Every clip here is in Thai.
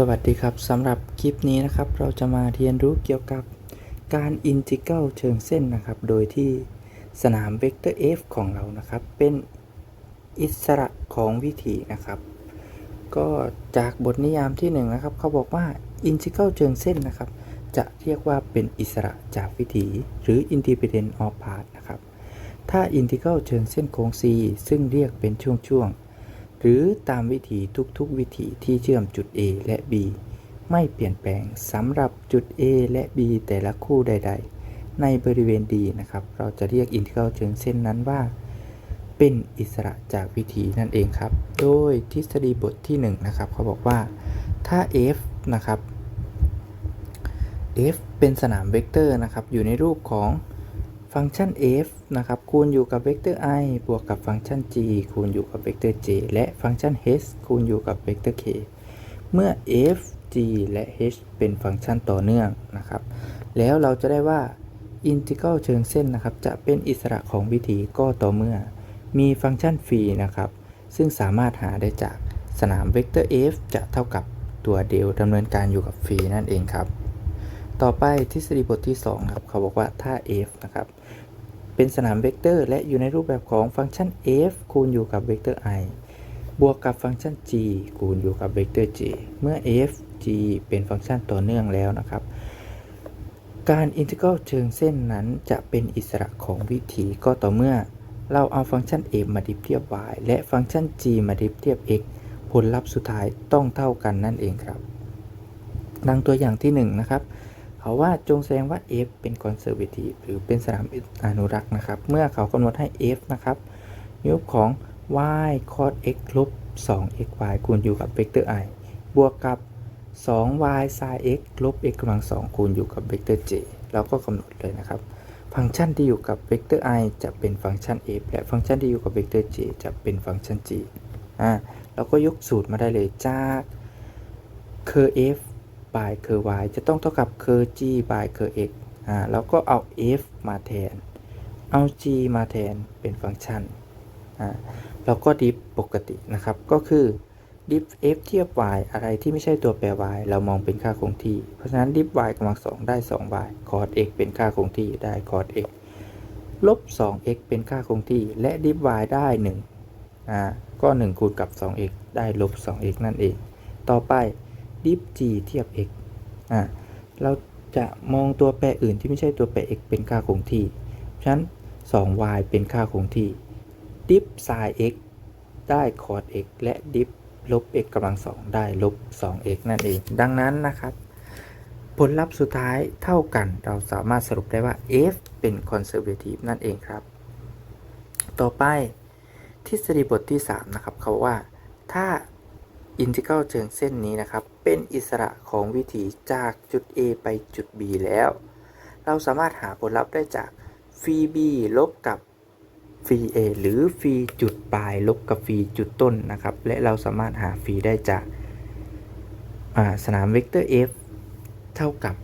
สวัสดีครับสำหรับคลิปนี้นะครับเราจะมาเรียนรู้เกี่ยวกับการอินทิก a l เชิงเส้นนะครับ โดยที่สนามเวกเตอร์ f ของเรานะครับ เป็นอิสระของวิถีนะครับ ก็จากบทนิยามที่1นงนะครับเขาบอกว่าอินทิก a l เชิงเส้นนะครับ จะเรียกว่าเป็นอิสระจากวิถี หรือ independent of path นะครับ ถ้าอินทิก a l เชิงเส้นโค้ง c ซึ่งเรียกเป็นช่วงๆ หรือตามวิถีทุกๆวิถีที่เชื่อมจุด A และ B ไม่เปลี่ยนแปลงสำหรับจุด A และ B แต่ละคู่ใด ๆ ในบริเวณ D นะครับ เราจะเรียกอินทิก a l เชิงเส้นนั้นว่า เป็นอิสระจากวิถีนั่นเองครับ โดยทฤษฎีบทที่ 1 นะครับเขาบอกว่าถ้า f นะครับ f เป็นสนามเวกเตอร์นะครับ อยู่ในรูปของฟังก์ชัน f นะครับคูณอยู่กับเวกเตอร์ i บวกกับฟังก์ชัน g คูณอยู่กับเวกเตอร์ j และฟังก์ชัน h คูณอยู่กับเวกเตอร์ k เมื่อ f g และ h เป็นฟังก์ชันต่อเนื่องนะครับ แล้วเราจะได้ว่าอินทิก a l เชิงเส้นนะครับ จะเป็นอิสระของวิถีก็ต่อเมื่อ มีฟังก์ชันฟรีนะครับ ซึ่งสามารถหาได้จากสนามเวกเตอร์ f จะเท่ากับตัวเดลดำเนินการอยู่กับฟรีนั่นเองครับ ต่อไปทฤษฎีบทที่2ครับเขาบอกว่าถ้า f นะครับ เป็นสนามเวกเตอร์ และอยู่ในรูปแบบของฟังก์ชัน f คูณอยู่กับเวกเตอร์ i บวกกับฟังก์ชัน g คูณอยู่กับเวกเตอร์ j เมื่อ f g เป็นฟังก์ชันต่อเนื่องแล้วนะครับ การอินทิก a l เชิงเส้นนั้นจะเป็นอิสระของวิถีก็ต่อเมื่อเราเอาฟังก์ชัน f มาดิฟเทียบ y และฟังก์ชัน g มาดิฟเทียบ x ผลลัพธ์สุดท้ายต้องเท่ากันนั่นเองครับ ดังตัวอย่างที่ 1 นะครับ เขาว่าจงแสดงว่า f เป็นคอนเซอร์เวทีหรือเป็นสนามอนุรักษ์นะครับ เมื่อเขากำหนดให้ f นะครับรูปของ y cos x ลบ 2xy คูณอยู่กับเวกเตอร์ i บวกกับ 2y sin x ลบ x กำลัง2คูณอยู่กับเวกเตอร์ j เราก็กำหนดเลยนะครับ ฟังก์ชันที่อยู่กับเวกเตอร์ i จะเป็นฟังก์ชัน f และฟังก์ชันที่อยู่กับเวกเตอร์ j จะเป็นฟังก์ชัน g อ่าเราก็ยกสูตรมาได้เลยจาก cur f by cur y จะต้องเท่ากับ cur g by cur x อ่าแล้วก็เอา f มาแทน เอา g มาแทนเป็นฟังก์ชันอ่าเราก็ดิฟปกตินะครับ ก็คือดิฟ f เทียบ y อะไรที่ไม่ใช่ตัวแปร y เรามองเป็นค่าคงที่ เพราะฉะนั้นดิฟ y กำลัง2ได้ 2y cos x เป็นค่าคงที่ได้ cos x ลบ 2x เป็นค่าคงที่ และดิฟ y ได้1อ่าก็ 1 คูณกับ 2x ได้ลบ 2x นั่นเอง ต่อไป ดิฟ g เทียบ x อ่าเราจะมองตัวแปรอื่นที่ไม่ใช่ตัวแปร x เป็นค่าคงที่ ฉะนั้น 2y เป็นค่าคงที่ดิฟ sin x ได้ cos x และดิฟลบ x กำลัง2ได้ลบ 2x นั่นเอง ดังนั้นนะครับ ผลลัพธ์สุดท้ายเท่ากัน เราสามารถสรุปได้ว่า f เป็น conservative นั่นเองครับ ต่อไปทฤษฎีบทที่ 3 นะครับเขาว่าถ้า อินทิก a l เชิงเส้นนี้นะครับ เป็นอิสระของวิถีจากจุด A ไปจุด B แล้ว เราสามารถหาผลลัพธ์ได้จากฟรี B ลบกับ fa หรือฟีจุดปลายลบกับฟีจุดต้นนะครับ และเราสามารถหาฟีได้จากาสนามเวกเตอร์ F เท่ากับ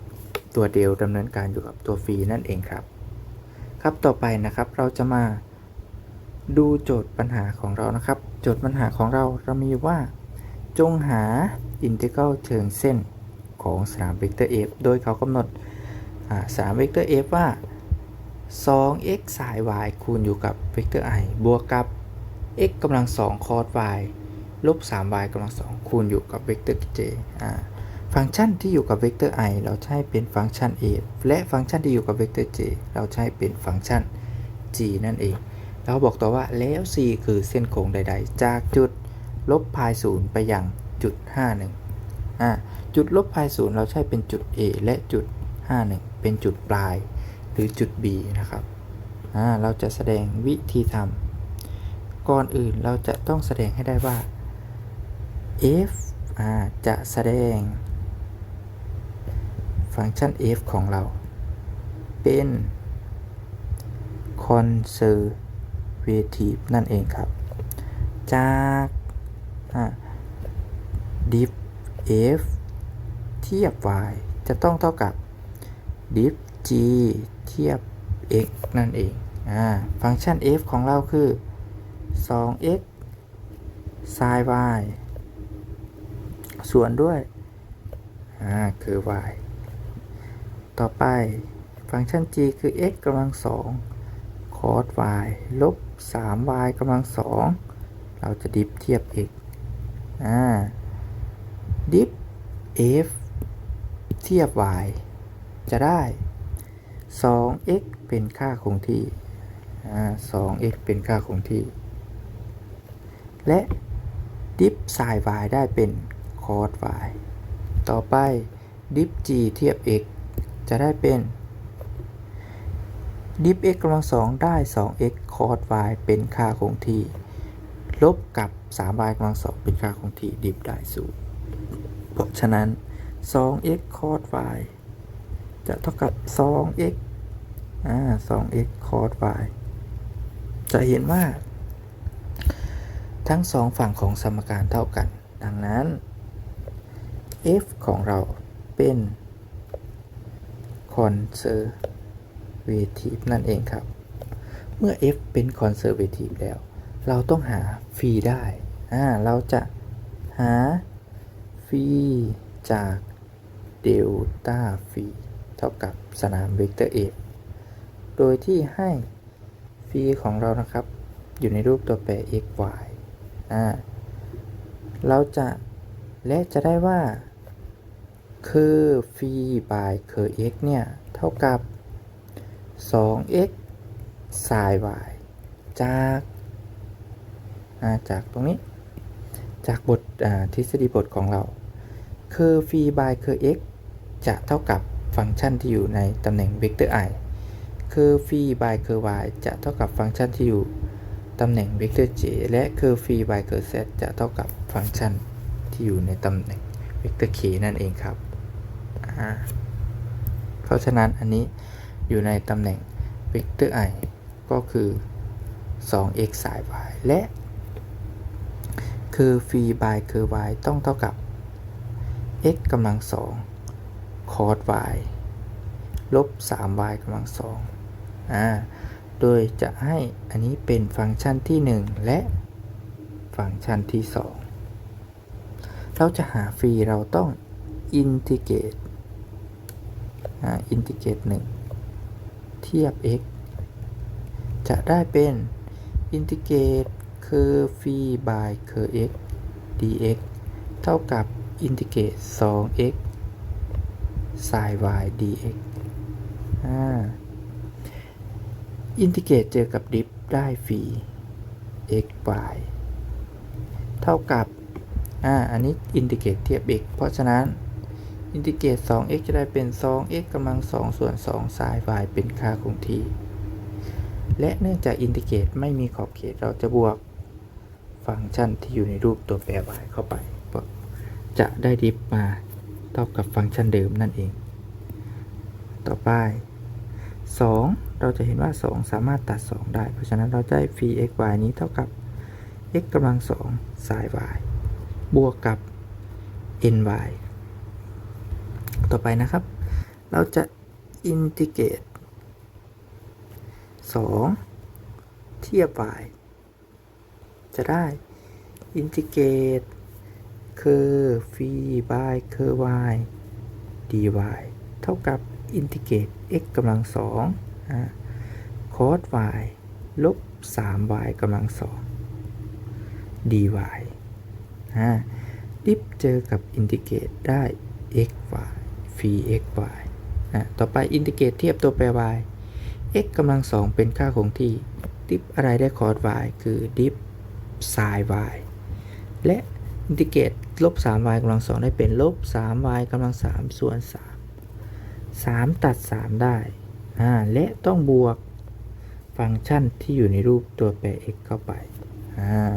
ตัวเดลดำเนินการอยู่กับตัวฟีนั่นเองครับ ครับต่อไปนะครับเราจะมาดูโจทย์ปัญหาของเรานะครับ โจทย์ปัญหาของเราเรามีว่า จงหาอินทิก a l เชิงเส้นของสนามเวกเตอร์ f โดยเขากำหนดสนามเวกเตอร์ f ว่า 2x sin y คูณอยู่กับเวกเตอร์ i บวกกับ x กำลัง2 cos y ลบ 3y กำลัง2คูณอยู่กับเวกเตอร์ j ฟังก์ชันที่อยู่กับเวกเตอร์ i เราใช้เป็นฟังก์ชัน f และฟังก์ชันที่อยู่กับเวกเตอร์ j เราใช้เป็นฟังก์ชัน g นั่นเอง เราบอกต่อว่าแล้ว c คือเส้นโค้งใด ๆ จากจุด ลบพายศูนย์ไปยังจุด 51อ่าจุดลบพายศูนย์เราใช้เป็นจุด A และจุด 51 เป็นจุดปลาย หรือจุด B นะครับอ่าเราจะแสดงวิธีทำก่อนอื่นเราจะต้องแสดงให้ได้ว่า f อ่าจะแสดง ฟังก์ชัน f ของเรา เป็น conservative นั่นเองครับ จาก ดิฟ f เทียบ y จะต้องเท่ากับดิฟ g เทียบ x นั่นเองอฟังก์ชัน f ของเราคือ 2x sin y ส่วนด้วย คือ y ต่อไปฟังก์ชัน g คือ x กำลังสอง cos y ลบ 3y กำลังสอง เราจะดิฟเทียบ x อ่าดิฟ f เทียบ y จะได้ 2x เป็นค่าคงที่ อ่า 2x เป็นค่าคงที่ และดิฟ sin y ได้เป็น cos y ต่อไปดิฟ g เทียบ x จะได้เป็นดิฟ x กำลังสองได้ 2x cos y เป็นค่าคงที่ ลบกับ 3y กำลังสองเป็นค่าคงที่ดิฟได้ศูนย์เพราะฉะนั้น 2x cos y จะเท่ากับ 2x อ่า 2x cos y จะเห็นว่า ทั้งสองฝั่งของสมการเท่ากัน ดังนั้น f ของเราเป็น conservative นั่นเองครับ เมื่อ f เป็น conservative แล้ว เราต้องหาฟรีได้อ่าเราจะหาฟรีจากเดลต้าฟรีเท่ากับสนามเวกเตอร์ f โดยที่ให้ฟรีของเรานะครับ อยู่ในรูปตัวแปร x y อ่าเราจะและจะได้ว่าคือฟรี by คือ x เนี่ย เท่ากับ 2x sin y จาก จากตรงนี้ จากบททฤษฎีบทของเรา คือฟรี by คือ x จะเท่ากับฟังก์ชันที่อยู่ในตำแหน่งเวกเตอร์ i คือฟรี by คือ y จะเท่ากับฟังก์ชันที่อยู่ตำแหน่งเวกเตอร์ j และคือฟรี by คือ z จะเท่ากับฟังก์ชันที่อยู่ในตำแหน่งเวกเตอร์ k นั่นเองครับเพราะฉะนั้นอันนี้อยู่ในตำแหน่งเวกเตอร์ i ก็คือ 2x sin y และ คือฟรี by คือ y ต้องเท่ากับ x กำลังสอง cos y ลบ 3y กำลังสองอ่า โดยจะให้อันนี้เป็นฟังก์ชันที่ 1 และฟังก์ชันที่ 2 เราจะหาฟรีเราต้องอินทิเกรตอ่าอินทิเกรต1เทียบ x จะได้เป็นอินทิเกรต คือฟรี by คือ x dx เท่ากับอินทิเกรต 2x sin y dx อ่าอินทิเกรตเจอกับดิฟได้ฟรี x y เท่ากับ อ่า อันนี้อินทิเกรตเทียบ x เพราะฉะนั้น อินทิเกรต 2x จะได้เป็น 2x กำลัง 2 ส่วน2 sin y เป็นค่าคงที่ และเนื่องจากอินทิเกรตไม่มีขอบเขตเราจะบวก ฟังก์ชันที่อยู่ในรูปตัวแปร y เข้าไปจะได้ดิฟมาเท่ากับฟังก์ชันเดิมนั่นเอง ต่อไป 2 เราจะเห็นว่า 2 สามารถตัด 2 ได้ เพราะฉะนั้นเราได้ฟี x y นี้เท่ากับ x กำลัง2 sin y บวกกับ n y ต่อไปนะครับ เราจะอินทิเกรต2เทียบ y จะได้อินทิเกรตคือฟรี by คือ y dy เท่ากับอินทิเกรต x กำลังสองคอ่า cos y ลบ 3y กำลังสอง dy ดิฟเจอกับอินทิเกรตได้ x y ฟี x y อ่าต่อไปอินทิเกรตเทียบตัวแปร y x กำลังสองเป็นค่าคงที่ ดิฟอะไรได้ cos y คือดิฟ sin y และอินทิเกรตลบ 3y กำลังสองได้เป็นลบ 3y กำลัง3ส่วน 3 3 ตัด 3 ได้อ่าและต้องบวกฟังก์ชันที่อยู่ในรูปตัวแปร x เข้าไปอ่า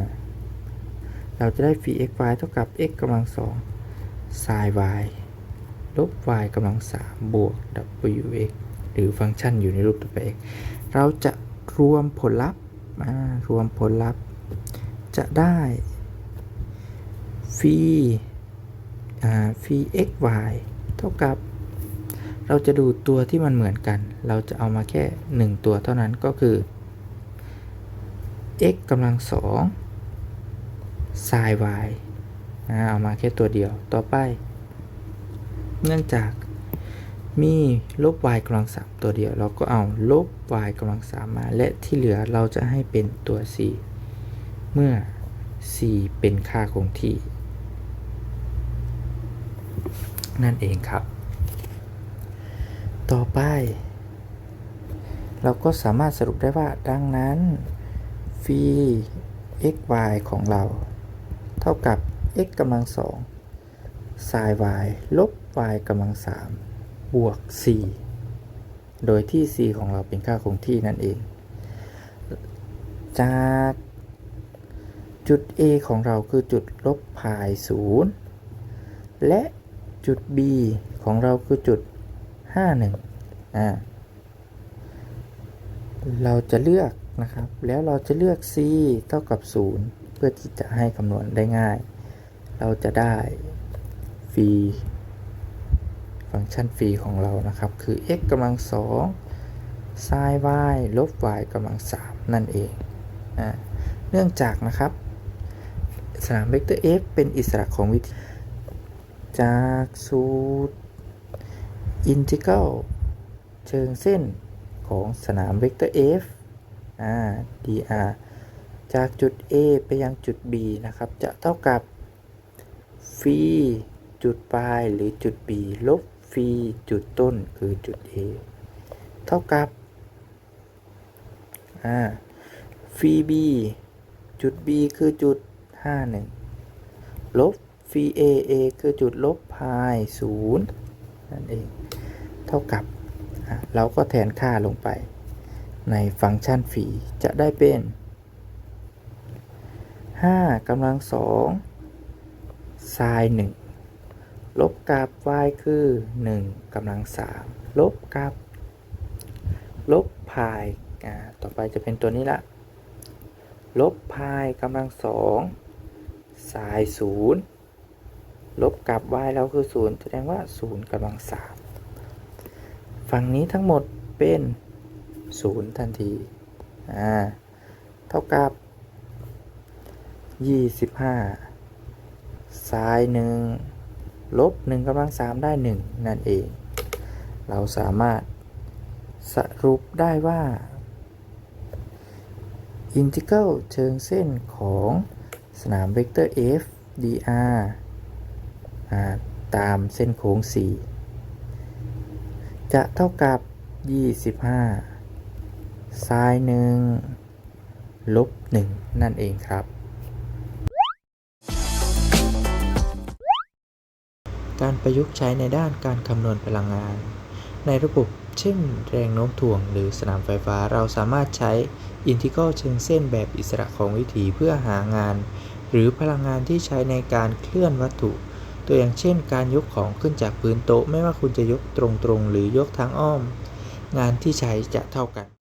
เราจะได้ฟรี x y เท่ากับ x กำลังสอง sin y ลบ y กำลัง3บวก w x หรือฟังก์ชันอยู่ในรูปตัวแปร x เราจะรวมผลลัพธ์อ่ารวมผลลัพธ์ จะได้ฟีอ่าฟรี x y เท่ากับ เราจะดูตัวที่มันเหมือนกัน เราจะเอามาแค่ 1 ตัวเท่านั้นก็คือ x กำลังสอง sin y เอามาแค่ตัวเดียวต่อไป เนื่องจากมีลบ y กำลังสามตัวเดียว เราก็เอาลบ y กำลังสามมา และที่เหลือเราจะให้เป็นตัว c เมื่อ c เป็นค่าคงที่ นั่นเองครับ ต่อไป เราก็สามารถสรุปได้ว่าดังนั้นฟี x y ของเรา เท่ากับ x กำลังสอง sin y ลบ y กำลังสามบวก c โดยที่ c ของเราเป็นค่าคงที่นั่นเอง จาก จุด a ของเราคือจุดลบพายศูนย์และจุด b ของเราคือจุด 51อ่าเราจะเลือกนะครับ แล้วเราจะเลือก c เท่ากับ 0 เพื่อที่จะให้คำนวณได้ง่าย เราจะได้ฟรีฟังก์ชันฟรีของเรานะครับ คือ x กำลัง2 sin y ลบ y กำลัง3นั่นเองอเนื่องจากนะครับ สนามเวกเตอร์ f เป็นอิสระของวิธีจากสูตรอินทิก a l เชิงเส้นของสนามเวกเตอร์ f อ่า dr จากจุด a ไปยังจุด b นะครับ จะเท่ากับฟีจุดปลายหรือจุด b ลบฟีจุดต้นคือจุด a เท่ากับอ่าฟี b จุด b คือจุด 51ลบฟรี a a คือจุดลบพาย0นั่นเอง เท่ากับ เราก็แทนค่าลงไปในฟังก์ชันฟีจะได้เป็น 5กำลัง2 sin 1ลบกับ y คือ 1กำลัง3ลบกับ ลบพายอ่าต่อไปจะเป็นตัวนี้ละ ลบพายกำลัง 2 sin 0ลบกับ y เราคือ0แสดงว่า0กำลัง3ฝั่งนี้ทั้งหมดเป็น0ทันที อ่า เท่ากับ25 sin 1ลบ1กำลัง3ได้1นั่นเอง เราสามารถสรุปได้ว่า อินทิเก a l เชิงเส้นของ สนามเวกเตอร์ f dr ตามเส้นโค้ง 4 จะเท่ากับ 25 sin 1ลบ 1 นั่นเองครับ การประยุกต์ใช้ในด้านการคำนวณพลังงาน ในระบบเช่นแรงโน้มถ่วงหรือสนามไฟฟ้าเราสามารถใช้อินทิก a l เชิงเส้นแบบอิสระของวิถีเพื่อหางาน หรือพลังงานที่ใช้ในการเคลื่อนวัตถุ ตัวอย่างเช่น การยกของขึ้นจากพื้นโต๊ะ ไม่ว่าคุณจะยกตรงๆ หรือยกทางอ้อม งานที่ใช้จะเท่ากัน